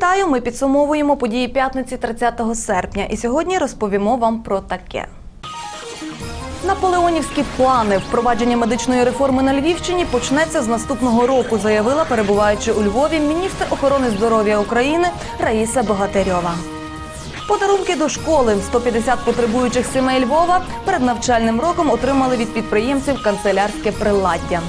Вітаю! Ми підсумовуємо події п'ятниці 30 серпня. І сьогодні розповімо вам про таке. Наполеонівські плани впровадження медичної реформи на Львівщині почнеться з наступного року, заявила, перебуваючи у Львові, міністр охорони здоров'я України Раїса Богатирьова. Подарунки до школи 150 потребуючих сімей Львова перед навчальним роком отримали від підприємців канцелярське приладдя.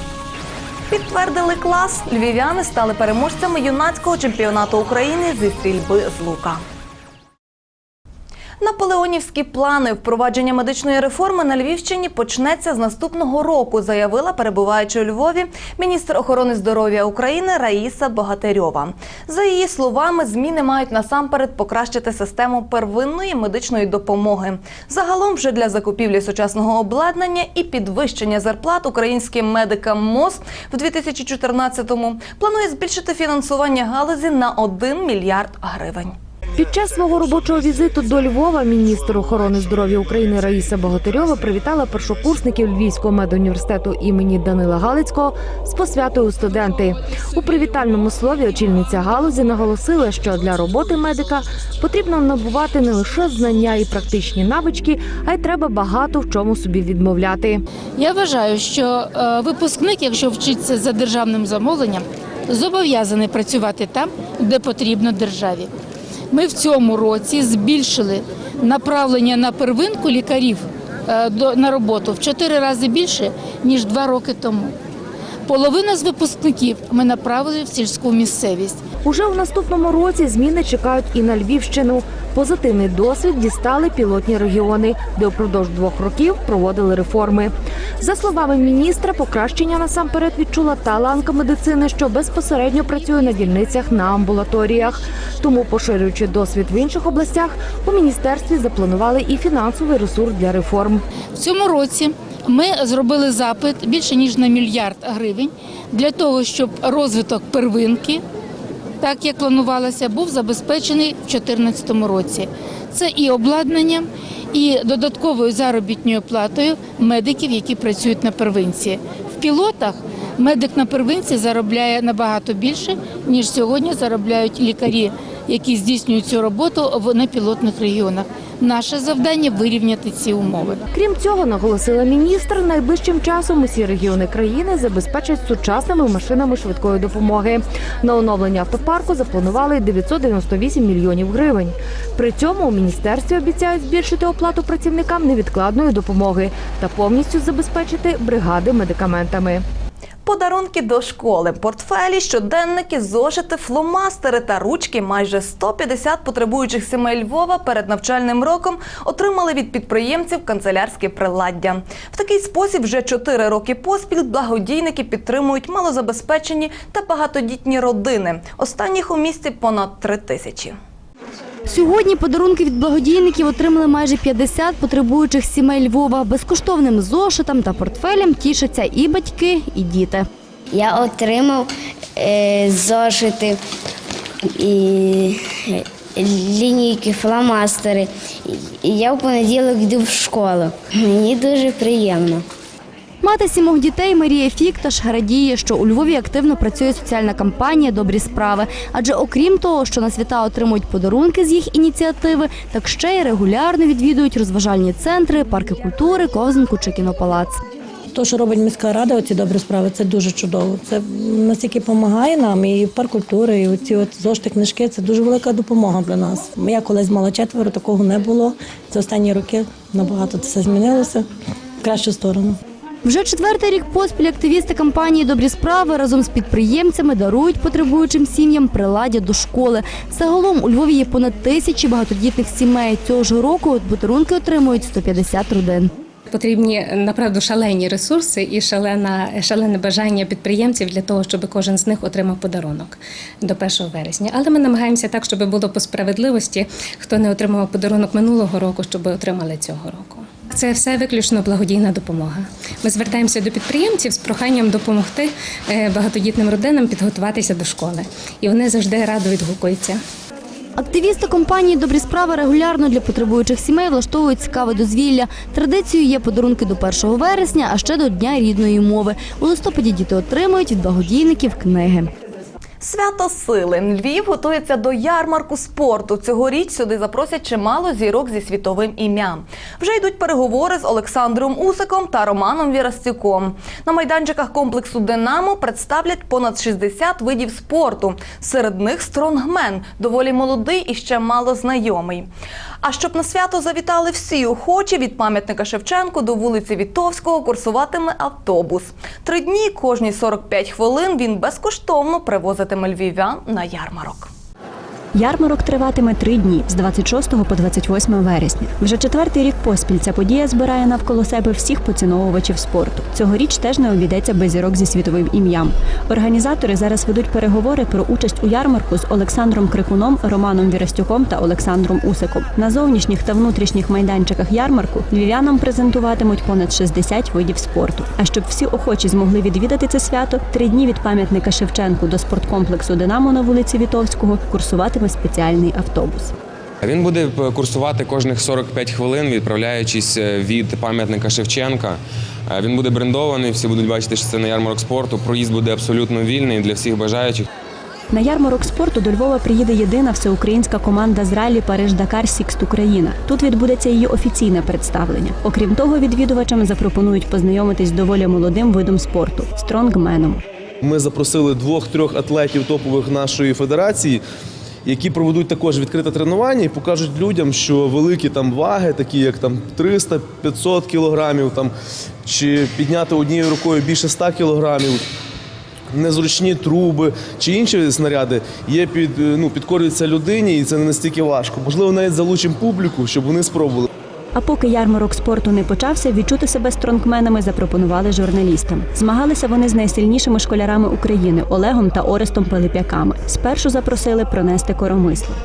Підтвердили клас. Львів'яни стали переможцями юнацького чемпіонату України зі стрільби з лука. Наполеонівські плани впровадження медичної реформи на Львівщині почнеться з наступного року, заявила, перебуваючи у Львові, міністр охорони здоров'я України Раїса Богатирьова. За її словами, зміни мають насамперед покращити систему первинної медичної допомоги. Загалом вже для закупівлі сучасного обладнання і підвищення зарплат українським медикам МОЗ в 2014-му планує збільшити фінансування галузі на 1 мільярд гривень. Під час свого робочого візиту до Львова міністр охорони здоров'я України Раїса Богатирьова привітала першокурсників Львівського медуніверситету імені Данила Галицького з посвятою студенти. У привітальному слові очільниця галузі наголосила, що для роботи медика потрібно набувати не лише знання і практичні навички, а й треба багато в чому собі відмовляти. Я вважаю, що е, випускник, якщо вчиться за державним замовленням, зобов'язаний працювати там, де потрібно державі. Ми в цьому році збільшили направлення на первинку лікарів е, на роботу в чотири рази більше, ніж два роки тому. Половина з випускників ми направили в сільську місцевість. Уже у наступному році зміни чекають і на Львівщину. Позитивний досвід дістали пілотні регіони, де впродовж двох років проводили реформи. За словами міністра, покращення насамперед відчула та ланка медицини, що безпосередньо працює на дільницях на амбулаторіях. Тому, поширюючи досвід в інших областях, у міністерстві запланували і фінансовий ресурс для реформ. В цьому році ми зробили запит більше ніж на мільярд гривень для того, щоб розвиток первинки, так як планувалося, був забезпечений в 2014 році. Це і обладнанням, і додатковою заробітною платою медиків, які працюють на первинці. В пілотах медик на первинці заробляє набагато більше, ніж сьогодні заробляють лікарі, які здійснюють цю роботу в непілотних регіонах. Наше завдання вирівняти ці умови. Крім цього, наголосила міністр, найближчим часом усі регіони країни забезпечать сучасними машинами швидкої допомоги. На оновлення автопарку запланували 998 мільйонів гривень. При цьому у міністерстві обіцяють збільшити оплату працівникам невідкладної допомоги та повністю забезпечити бригади медикаментами. Подарунки до школи, портфелі, щоденники, зошити, фломастери та ручки майже 150 потребуючих сімей Львова перед навчальним роком отримали від підприємців канцелярське приладдя. В такий спосіб вже 4 роки поспіль благодійники підтримують малозабезпечені та багатодітні родини. Останніх у місті понад 3 тисячі. Сьогодні подарунки від благодійників отримали майже 50 потребуючих сімей Львова. Безкоштовним зошитам та портфелям тішаться і батьки, і діти. Я отримав е, зошити і е, лінійки, фломастери. Я в понеділок йду в школу. Мені дуже приємно. Мати сімох дітей Марія Фікташ радіє, що у Львові активно працює соціальна кампанія Добрі справи. Адже окрім того, що на свята отримують подарунки з їх ініціативи, так ще й регулярно відвідують розважальні центри, парки культури, ковзанку чи кінопалац. То, що робить міська рада, оці добрі справи, це дуже чудово. Це настільки допомагає нам, і парк культури, і оці от зошти книжки це дуже велика допомога для нас. Я колись мала четверо, такого не було. За останні роки набагато це змінилося в кращу сторону. Вже четвертий рік поспіль активісти кампанії Добрі справи разом з підприємцями дарують потребуючим сім'ям приладдя до школи. Загалом у Львові є понад тисячі багатодітних сімей. Цього ж року подарунки отримують 150 родин. Потрібні направду шалені ресурси і шалена, шалене бажання підприємців для того, щоб кожен з них отримав подарунок до 1 вересня. Але ми намагаємося так, щоб було по справедливості, хто не отримав подарунок минулого року, щоб отримали цього року. Це все виключно благодійна допомога. Ми звертаємося до підприємців з проханням допомогти е, багатодітним родинам підготуватися до школи, і вони завжди радо відгукуються. Активісти компанії Добрі справи регулярно для потребуючих сімей влаштовують цікаве дозвілля. Традицією є подарунки до 1 вересня, а ще до Дня рідної мови. У листопаді діти отримують від благодійників книги. Свято сили. Львів готується до ярмарку спорту. Цьогоріч сюди запросять чимало зірок зі світовим ім'ям. Вже йдуть переговори з Олександром Усиком та Романом Вірастюком. На майданчиках комплексу Динамо представлять понад 60 видів спорту. Серед них стронгмен, доволі молодий і ще мало знайомий. А щоб на свято завітали всі охочі, від пам'ятника Шевченку до вулиці Вітовського курсуватиме автобус. Три дні кожні 45 хвилин він безкоштовно привозитиме львів'ян на ярмарок. Ярмарок триватиме три дні з 26 по 28 вересня. Вже четвертий рік поспіль ця подія збирає навколо себе всіх поціновувачів спорту. Цьогоріч теж не обійдеться без зірок зі світовим ім'ям. Організатори зараз ведуть переговори про участь у ярмарку з Олександром Крикуном, Романом Вірастюком та Олександром Усиком. На зовнішніх та внутрішніх майданчиках ярмарку львів'янам презентуватимуть понад 60 видів спорту. А щоб всі охочі змогли відвідати це свято, три дні від пам'ятника Шевченку до спорткомплексу Динамо на вулиці Вітовського курсуватиме спеціальний автобус. Він буде курсувати кожних 45 хвилин, відправляючись е, від пам'ятника Шевченка. Е, Він буде брендований, всі будуть бачити, що це не ярмарок спорту. Проїзд буде абсолютно вільний для всіх бажаючих. На ярмарок спорту до Львова приїде єдина всеукраїнська команда з ралі Париж Дакар Сікст Україна. Тут відбудеться її офіційне представлення. Окрім того, відвідувачам запропонують познайомитись з доволі молодим видом спорту стронгменом. Ми запросили двох-трьох атлетів топових нашої федерації, які проведуть також відкрите тренування і покажуть людям, що великі там ваги, такі як там 300-500 кілограмів, там чи підняти однією рукою більше 100 кілограмів. Незручні труби чи інші снаряди є під е, ну підкорюються людині, і це не настільки важко. Можливо, навіть залучимо публіку, щоб вони спробували. А поки ярмарок спорту не почався, відчути себе стронгменами запропонували журналістам. Змагалися вони з найсильнішими школярами України Олегом та Орестом Пилип'яками. Спершу запросили пронести коромисло.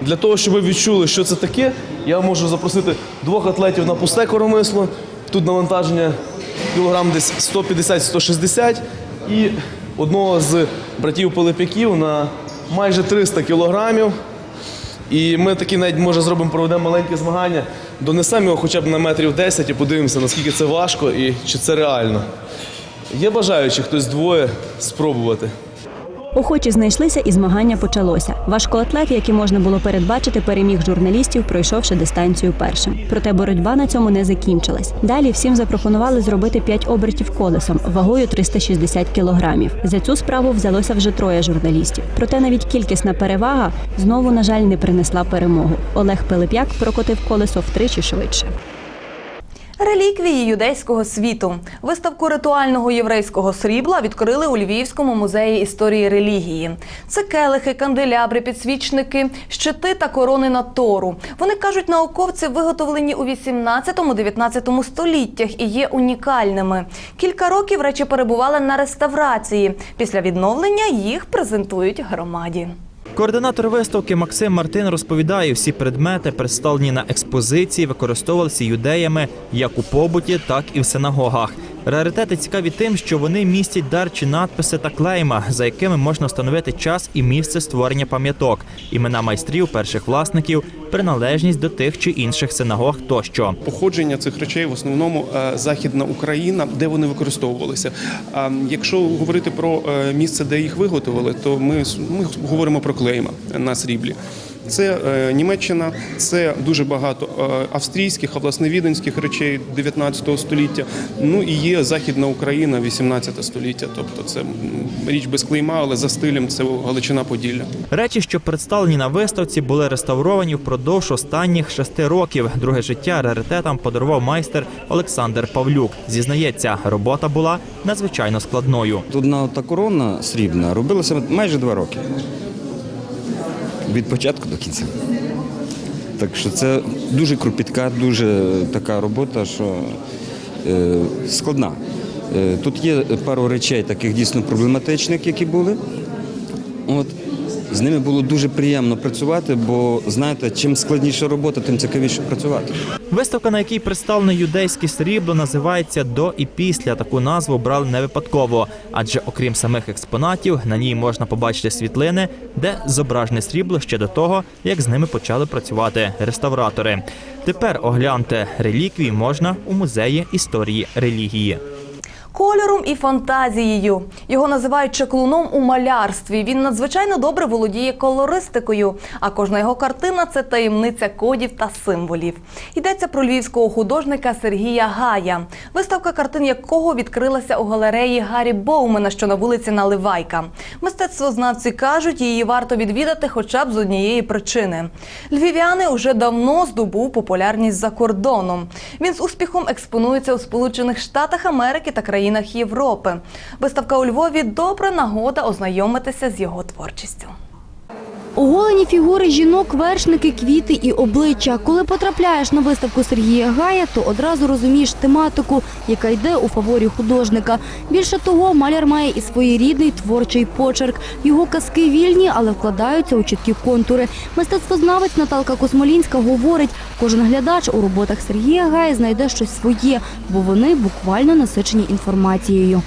Для того, щоб ви відчули, що це таке, я можу запросити двох атлетів на пусте коромисло. Тут навантаження кілограм десь 150-160 і одного з братів Пилип'яків на майже 300 кілограмів. І ми такі навіть може зробимо проведемо маленьке змагання, донесемо його хоча б на метрів 10 і подивимося, наскільки це важко і чи це реально. Є бажаючі хтось двоє спробувати. Охочі знайшлися і змагання почалося. Важкоатлет, який можна було передбачити, переміг журналістів, пройшовши дистанцію першим. Проте боротьба на цьому не закінчилась. Далі всім запропонували зробити 5 обертів колесом вагою 360 кілограмів. За цю справу взялося вже троє журналістів. Проте навіть кількісна перевага знову, на жаль, не принесла перемогу. Олег Пилип'як прокотив колесо втричі швидше. Реліквії юдейського світу. Виставку ритуального єврейського срібла відкрили у Львівському музеї історії релігії. Це келихи, канделябри, підсвічники, щити та корони на тору. Вони кажуть, науковці виготовлені у 18-19 століттях і є унікальними. Кілька років речі перебували на реставрації. Після відновлення їх презентують громаді. Координатор виставки Максим Мартин розповідає, всі предмети, представлені на експозиції, використовувалися юдеями як у побуті, так і в синагогах. Раритети цікаві тим, що вони містять дарчі надписи та клейма, за якими можна встановити час і місце створення пам'яток, імена майстрів, перших власників, приналежність до тих чи інших синагог тощо. Походження цих речей в основному е, західна Україна, де вони використовувалися. Якщо говорити про е, місце, де їх виготовили, то ми, ми говоримо про клейма на сріблі. Це е, Німеччина, це дуже багато е, австрійських, а власне віденських речей 19 століття. Ну і є Західна Україна, 18 століття. Тобто це річ без клейма, але за стилем це Галичина Поділля. Речі, що представлені на виставці, були реставровані впродовж останніх шести років. Друге життя раритетам подарував майстер Олександр Павлюк. Зізнається, робота була надзвичайно складною. Одна та корона срібна робилася майже два роки. Від початку до кінця. Так що це дуже кропітка, дуже така робота, що е, складна. Е, тут є пару речей, таких дійсно проблематичних, які були. От. З ними було дуже приємно працювати, бо знаєте, чим складніша робота, тим цікавіше працювати. Виставка, на якій представлено юдейське срібло, називається До і після. Таку назву брали не випадково, адже окрім самих експонатів, на ній можна побачити світлини, де зображене срібло ще до того, як з ними почали працювати реставратори. Тепер оглянути реліквії можна у музеї історії релігії. Кольором і фантазією. Його називають чаклуном у малярстві. Він надзвичайно добре володіє колористикою, а кожна його картина це таємниця кодів та символів. Йдеться про львівського художника Сергія Гая, виставка картин якого відкрилася у галереї Гаррі Боумена, що на вулиці Наливайка. Мистецтвознавці кажуть, її варто відвідати хоча б з однієї причини. Львів'яни уже давно здобув популярність за кордоном. Він з успіхом експонується у Сполучених Штатах Америки та країнах Європи. Виставка у Львові добра нагода ознайомитися з його творчістю. Оголені фігури жінок, вершники, квіти і обличчя. Коли потрапляєш на виставку Сергія Гая, то одразу розумієш тематику, яка йде у фаворі художника. Більше того, маляр має і своєрідний творчий почерк. Його казки вільні, але вкладаються у чіткі контури. Мистецтвознавець Наталка Космолінська говорить, кожен глядач у роботах Сергія Гая знайде щось своє, бо вони буквально насичені інформацією.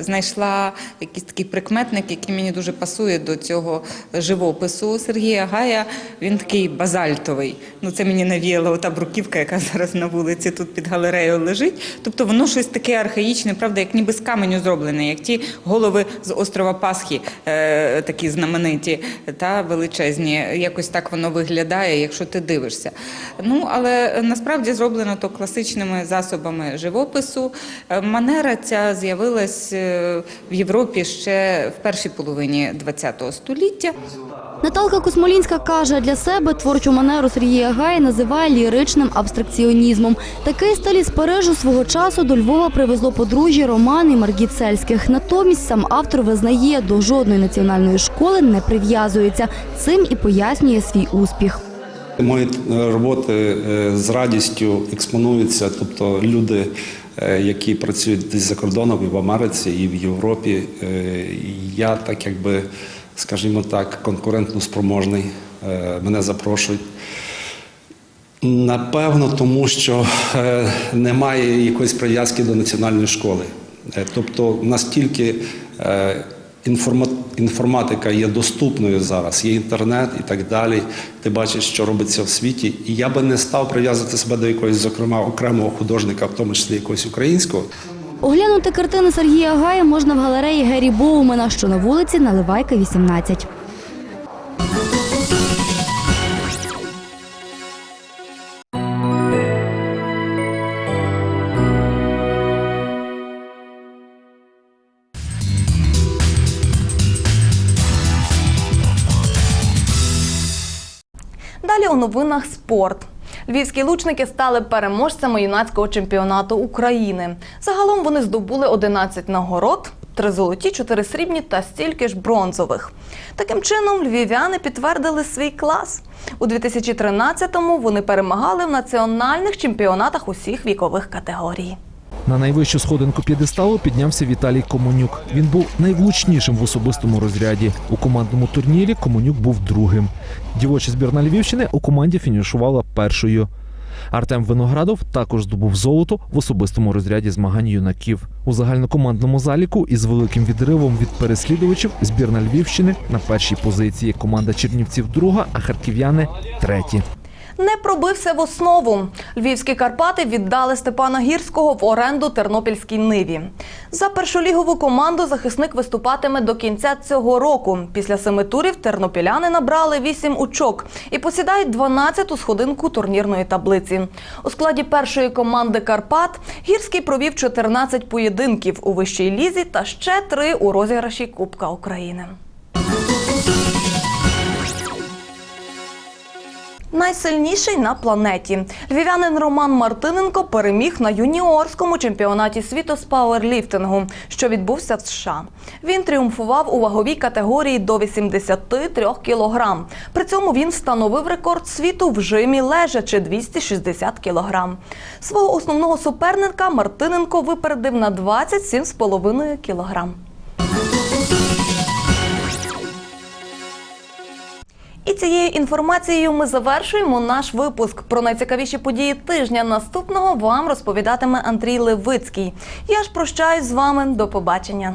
Знайшла якийсь такий прикметник, який мені дуже пасує до цього живопису Сергія Гая. Він такий базальтовий. Ну це мені навіяла ота бруківка, яка зараз на вулиці тут під галереєю лежить. Тобто воно щось таке архаїчне, правда, як ніби з каменю зроблене, як ті голови з острова Пасхи, е, такі знамениті та величезні. Якось так воно виглядає, якщо ти дивишся. Ну але насправді зроблено то класичними засобами живопису. Е, Манера ця з'явилась е, в Європі ще в першій половині ХХ століття. Наталка Космолінська каже, для себе творчу манеру Сергія Гая називає ліричним абстракціонізмом. Такий стиль із Парижу свого часу до Львова привезло подружжя Роман і Маргіт Сельських. Натомість сам автор визнає, до жодної національної школи не прив'язується. Цим і пояснює свій успіх. Мої е, роботи е, з радістю експонуються, тобто люди, які працюють десь за кордоном і в Америці, і в Європі. е, Я так якби, скажімо так, конкурентно спроможний. е, Мене запрошують. Напевно, тому що е, немає якоїсь прив'язки до національної школи. Е, Тобто настільки е, інформатика є доступною зараз, є інтернет і так далі. Ти бачиш, що робиться в світі. І я би не став прив'язувати себе до якогось, зокрема, окремого художника, в тому числі якогось українського. Оглянути картини Сергія Гая можна в галереї Гері Боумена, що на вулиці Наливайка, 18. Далі у новинах спорт. Львівські лучники стали переможцями юнацького чемпіонату України. Загалом вони здобули 11 нагород, три золоті, чотири срібні та стільки ж бронзових. Таким чином, львів'яни підтвердили свій клас. У 2013-му вони перемагали в національних чемпіонатах усіх вікових категорій. На найвищу сходинку п'єдесталу піднявся Віталій Комонюк. Він був найвлучнішим в особистому розряді. У командному турнірі Комонюк був другим. Дівоча збірна Львівщини у команді фінішувала першою. Артем Виноградов також здобув золото в особистому розряді змагань юнаків. У загальнокомандному заліку із великим відривом від переслідувачів збірна Львівщини на першій позиції. Команда Чернівців друга, а харків'яни треті. Не пробився в основу. Львівські Карпати віддали Степана Гірського в оренду Тернопільській Ниві. За першолігову команду захисник виступатиме до кінця цього року. Після семи турів тернопіляни набрали вісім очок і посідають 12-ту сходинку турнірної таблиці. У складі першої команди Карпат Гірський провів 14 поєдинків у вищій лізі та ще три у розіграші Кубка України. Найсильніший на планеті. Львів'янин Роман Мартиненко переміг на юніорському чемпіонаті світу з пауерліфтингу, що відбувся в США. Він тріумфував у ваговій категорії до 83 кілограм. При цьому він встановив рекорд світу в жимі лежачи 260 кілограм. Свого основного суперника Мартиненко випередив на 27,5 кілограм. І цією інформацією ми завершуємо наш випуск. Про найцікавіші події тижня наступного вам розповідатиме Андрій Левицький. Я ж прощаюсь з вами. До побачення.